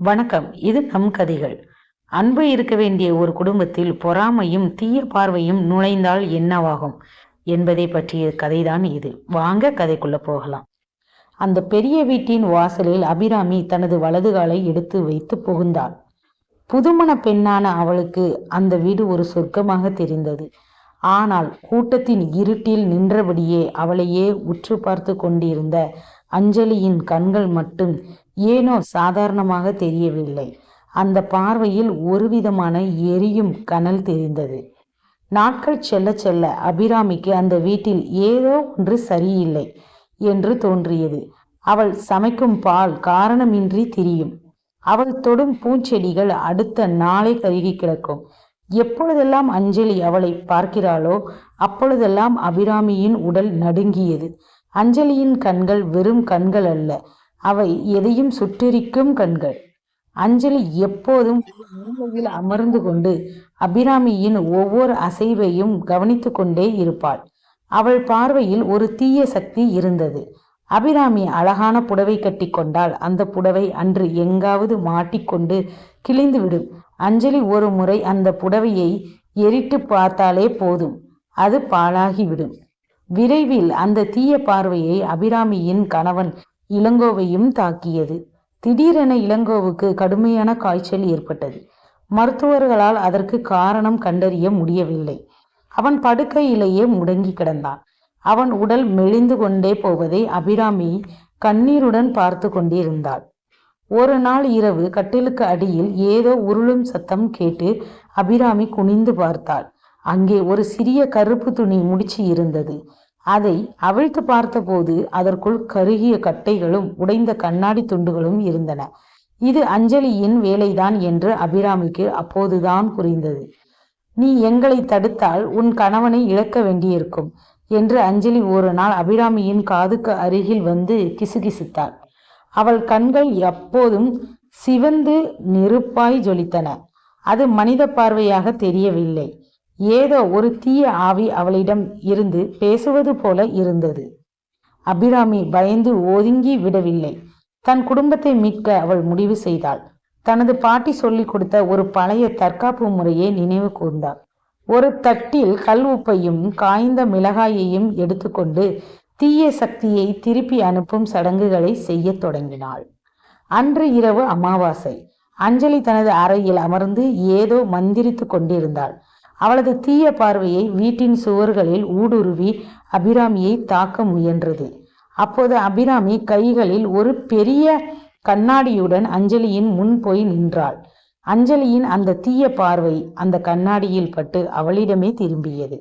வணக்கம் இது நம் கதைகள். அன்பு இருக்க வேண்டிய ஒரு குடும்பத்தில் பொறாமையும் தீய பார்வையும் நுழைந்தால் என்னவாகும் என்பதை பற்றிய கதைதான் இது. வாங்க கதைக்குள்ள போகலாம். அந்த பெரிய வீட்டின் வாசலில் அபிராமி தனது வலது காலை எடுத்து வைத்து புகுந்தாள். புதுமண பெண்ணான அவளுக்கு அந்த வீடு ஒரு சொர்க்கமாக தெரிந்தது. ஆனால் கூட்டத்தின் இருட்டில் நின்றபடியே அவளையே உற்று பார்த்து கொண்டிருந்த அஞ்சலியின் கண்கள் மட்டும் ஏனோ சாதாரணமாக தெரியவில்லை. அந்த பார்வையில் ஒரு விதமான எரியும் கனல் தெரிந்தது. நாட்கள் செல்ல செல்ல அபிராமிக்கு அந்த வீட்டில் ஏதோ ஒன்று சரியில்லை என்று தோன்றியது. அவள் சமைக்கும் பால் காரணமின்றி திரியும். அவள் தொடும் பூஞ்செடிகள் அடுத்த நாளை கருகி கிடக்கும். எப்பொழுதெல்லாம் அஞ்சலி அவளை பார்க்கிறாளோ அப்பொழுதெல்லாம் அபிராமியின் உடல் நடுங்கியது. அஞ்சலியின் கண்கள் வெறும் கண்கள் அல்ல அவை எதையும் சுட்டெரிக்கும் கண்கள். அஞ்சலி எப்போதும் மூலையில் அமர்ந்து கொண்டு அபிராமியின் ஒவ்வொரு அசைவையும் கவனித்து கொண்டே இருப்பாள். அவள் பார்வையில் ஒரு தீய சக்தி இருந்தது. அபிராமி அழகான புடவை கட்டி கொண்டால் அந்த புடவை அன்று எங்காவது மாட்டிக்கொண்டு கிழிந்துவிடும் அஞ்சலி ஒரு முறை அந்த புடவையை எரிட்டு பார்த்தாலே போதும். அது பாழாகிவிடும் விரைவில் அந்த தீய பார்வையை அபிராமியின் கணவன் இளங்கோவையும் தாக்கியது. திடீரென இளங்கோவுக்கு கடுமையான காய்ச்சல் ஏற்பட்டது. மருத்துவர்களால் அதற்கு காரணம் கண்டறிய முடியவில்லை. அவன் படுக்கையிலேயே முடங்கி கிடந்தான். அவன் உடல் மெலிந்து கொண்டே போவதை அபிராமி கண்ணீருடன் பார்த்து கொண்டிருந்தாள். ஒரு நாள் இரவு கட்டிலுக்கு அடியில் ஏதோ உருளும் சத்தம் கேட்டு அபிராமி குனிந்து பார்த்தாள். அங்கே ஒரு சிறிய கருப்பு துணி முடிச்சு இருந்தது. அதை அவிழ்த்து பார்த்தபோது அதற்குள் கருகிய கட்டைகளும் உடைந்த கண்ணாடி துண்டுகளும் இருந்தன. இது அஞ்சலியின் வேலைதான் என்று அபிராமிக்கு அப்போதுதான் புரிந்தது. நீ எங்களை தடுத்தால் உன் கணவனை இழக்க வேண்டியிருக்கும் என்று அஞ்சலி ஒரு நாள் அபிராமியின் காதுக்கு அருகில் வந்து கிசுகிசுத்தாள். அவள் கண்கள் எப்போதும் சிவந்து நெருப்பாய் ஜொலித்தன. அது மனித பார்வையாக தெரியவில்லை. ஏதோ ஒரு தீய ஆவி அவளிடம் இருந்து பேசுவது போல இருந்தது. அபிராமி பயந்து ஒதுங்கி விடவில்லை. தன் குடும்பத்தை மீட்க அவள் முடிவு செய்தாள். தனது பாட்டி சொல்லிக் கொடுத்த ஒரு பழைய தற்காப்பு முறையை நினைவு கூர்ந்தாள். ஒரு தட்டில் கல் உப்பையும் காய்ந்த மிளகாயையும் எடுத்துக்கொண்டு தீய சக்தியை திருப்பி அனுப்பும் சடங்குகளை செய்ய தொடங்கினாள். அன்று இரவு அமாவாசை. அஞ்சலி தனது அறையில் அமர்ந்து ஏதோ மந்திரித்து கொண்டிருந்தாள். அவளது தீய பார்வையை வீட்டின் சுவர்களில் ஊடுருவி அபிராமியை தாக்க முயன்றது. அப்போது அபிராமி கைகளில் ஒரு பெரிய கண்ணாடியுடன் அஞ்சலியின் முன் போய் நின்றாள். அஞ்சலியின் அந்த தீய பார்வை அந்த கண்ணாடியில் பட்டு அவளிடமே திரும்பியது.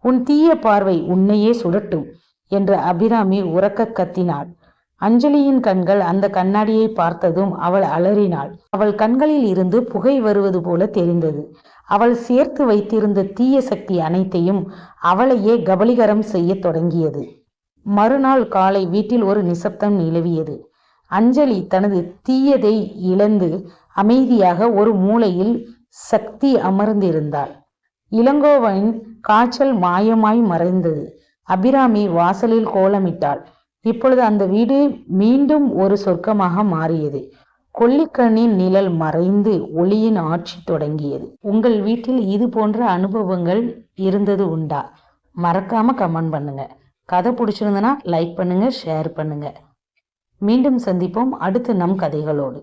உன் தீய பார்வை உன்னையே சுடட்டும் என்று அபிராமி உறக்க கத்தினாள். அஞ்சலியின் கண்கள் அந்த கண்ணாடியை பார்த்ததும் அவள் அலறினாள். அவள் கண்களில் இருந்து புகை வருவது போல தெரிந்தது. அவள் சேர்த்து வைத்திருந்த தீய சக்தி அனைத்தையும் அவளையே கபலிகரம் செய்ய தொடங்கியது. மறுநாள் காலை வீட்டில் ஒரு நிசப்தம் நிலவியது. அஞ்சலி தனது தீயதை இழந்து அமைதியாக ஒரு மூலையில் சக்தி அமர்ந்திருந்தாள். இளங்கோவனின் காய்ச்சல் மாயமாய் மறைந்தது. அபிராமி வாசலில் கோலமிட்டாள். இப்பொழுது அந்த வீடு மீண்டும் ஒரு சொர்க்கமாக மாறியது. கொல்லிக்கண்ணின் நிழல் மறைந்து ஒளியின் ஆட்சி தொடங்கியது. உங்கள் வீட்டில் இது போன்ற அனுபவங்கள் இருந்தது உண்டா? மறக்காம கமெண்ட் பண்ணுங்க. கதை பிடிச்சிருந்தனா லைக் பண்ணுங்க ஷேர் பண்ணுங்க. மீண்டும் சந்திப்போம். அடுத்து நம் கதைகளோடு.